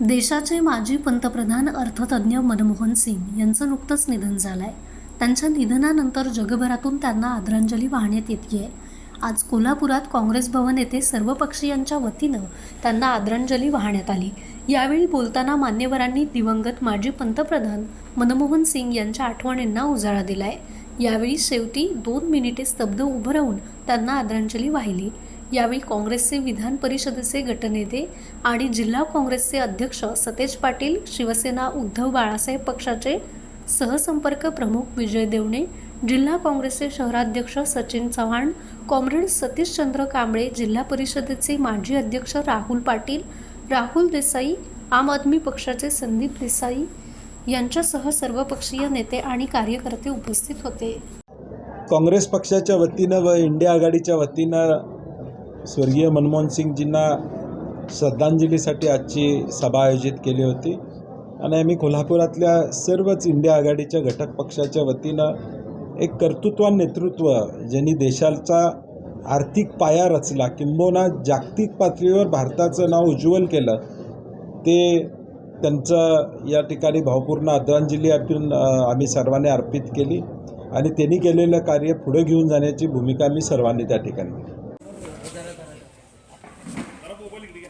देशाचे माजी पंतप्रधान अर्थतज्ज्ञ मनमोहन सिंग यांचं नुकतंच निधन झालं आहे त्यांच्या निधनानंतर जगभरातून त्यांना आदरांजली वाहण्यात येते आज कोल्हापुरात काँग्रेस भवन येथे सर्वपक्षीयांच्या वतीनं त्यांना आदरांजली वाहण्यात आली. यावेळी बोलताना मान्यवरांनी दिवंगत माजी पंतप्रधान मनमोहन सिंग यांच्या आठवणींना उजाळा दिलाय. यावेळी शेवटी दोन मिनिटे स्तब्ध उभं राहून त्यांना आदरांजली वाहिली. यावेळी काँग्रेसचे विधान परिषदेचे गटनेते आणि जिल्हा काँग्रेसचे अध्यक्ष सतेज पाटील शिवसेना उद्धव बाळासाहेब पक्षाचे सहसंपर्क प्रमुख विजय देवणे जिल्हा काँग्रेसचे शहराध्यक्ष सचिन चव्हाण कॉम्रेड सतीशचंद्र कांबळे जिल्हा परिषदेचे माजी अध्यक्ष राहुल पाटील राहुल देसाई आम आदमी पक्षाचे संदीप देसाई यांच्यासह सर्वपक्षीय नेते आणि कार्यकर्ते उपस्थित होते. काँग्रेस पक्षाच्या वतीनं व इंडिया आघाडीच्या वतीनं स्वर्गीय मनमोहन सिंगजींना श्रद्धांजलीसाठी आजची सभा आयोजित केली होती आणि आम्ही कोल्हापुरातल्या सर्वच इंडिया आघाडीच्या घटक पक्षाच्या वतीनं एक कर्तृत्वान नेतृत्व ज्यांनी देशाचा आर्थिक पाया रचला किंबहुना जागतिक पातळीवर भारताचं नाव उज्ज्वल केलं ते त्यांचं या ठिकाणी भावपूर्ण आदरांजली आपण आम्ही सर्वांनी अर्पित केली आणि त्यांनी केलेलं कार्य पुढे घेऊन जाण्याची भूमिका मी सर्वांनी त्या ठिकाणी केली. तो